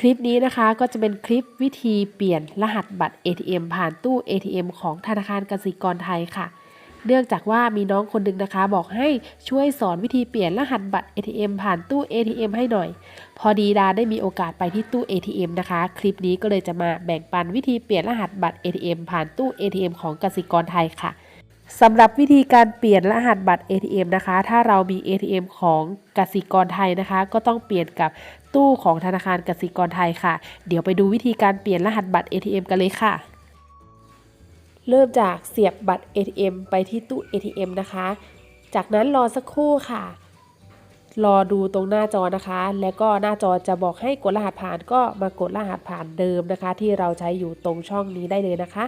คลิปนี้นะคะก็จะเป็นคลิปวิธีเปลี่ยนรหัสบัตร ATM ผ่านตู้ ATM ของธนาคารกสิกรไทยค่ะ เนื่องจากว่ามีน้องคนหนึ่งนะคะ บอกให้ช่วยสอนวิธีเปลี่ยนรหัสบัตร ATM ผ่านตู้ ATM ให้หน่อย พอดีดาได้มีโอกาสไปที่ตู้ ATM นะคะ คลิปนี้ก็เลยจะมาแบ่งปันวิธีเปลี่ยนรหัสบัตร ATM ผ่านตู้ ATM ของกสิกรไทยค่ะ สำหรับวิธีการเปลี่ยนรหัสบัตร ATM นะคะ ถ้าเรามี ATM ของกสิกรไทยนะคะ ก็ต้องเปลี่ยนกับตู้ของธนาคารกสิกรไทยค่ะ เดี๋ยวไปดูวิธีการเปลี่ยนรหัสบัตร ATM กันเลยค่ะ เริ่มจากเสียบบัตร ATM ไปที่ตู้ ATM นะคะ จากนั้นรอสักครู่ค่ะ รอดูตรงหน้าจอนะคะ แล้วก็หน้าจอจะบอกให้กดรหัสผ่านก็มากดรหัสผ่านเดิมนะคะ ที่เราใช้อยู่ตรงช่องนี้ได้เลยนะคะ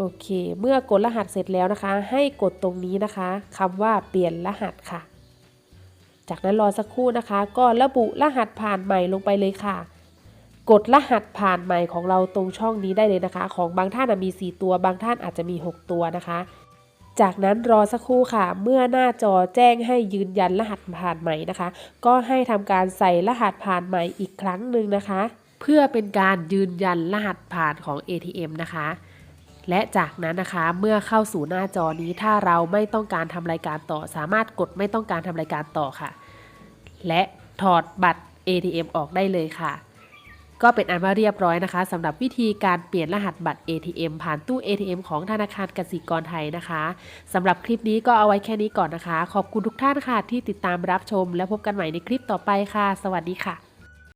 โอเค เมื่อกดรหัสเสร็จแล้วนะคะ ให้กดตรงนี้นะคะคำว่าเปลี่ยนรหัสค่ะ จากนั้นรอสักครู่นะคะ ก็ระบุรหัสผ่านใหม่ลงไปเลยค่ะ กดรหัสผ่านใหม่ของเราตรงช่องนี้ได้เลยนะคะ ของบางท่านมี 4 ตัว บางท่านอาจจะมี 6 ตัวนะคะ จากนั้นรอสักครู่ค่ะ เมื่อหน้าจอแจ้งให้ยืนยันรหัสผ่านใหม่นะคะ ก็ให้ทำการใส่รหัสผ่านใหม่อีกครั้งหนึ่งนะคะ เพื่อเป็นการยืนยันรหัสผ่านของ ATM นะคะ และจากนั้นนะคะเมื่อเข้าสู่หน้าจอนี้ถ้าเราไม่ต้องการทำรายการต่อ สามารถกดไม่ต้องการทำรายการต่อค่ะ และถอดบัตร ATM ออกได้เลยค่ะ ก็เป็นอันว่าเรียบร้อยนะคะสำหรับวิธีการเปลี่ยนรหัสบัตร ATM ผ่านตู้ ATM ของธนาคารกสิกรไทยนะคะสำหรับคลิปนี้ก็เอาไว้แค่นี้ก่อนนะคะ ขอบคุณทุกท่านค่ะที่ติดตามรับชม และพบกันใหม่ในคลิปต่อไปค่ะ สวัสดีค่ะ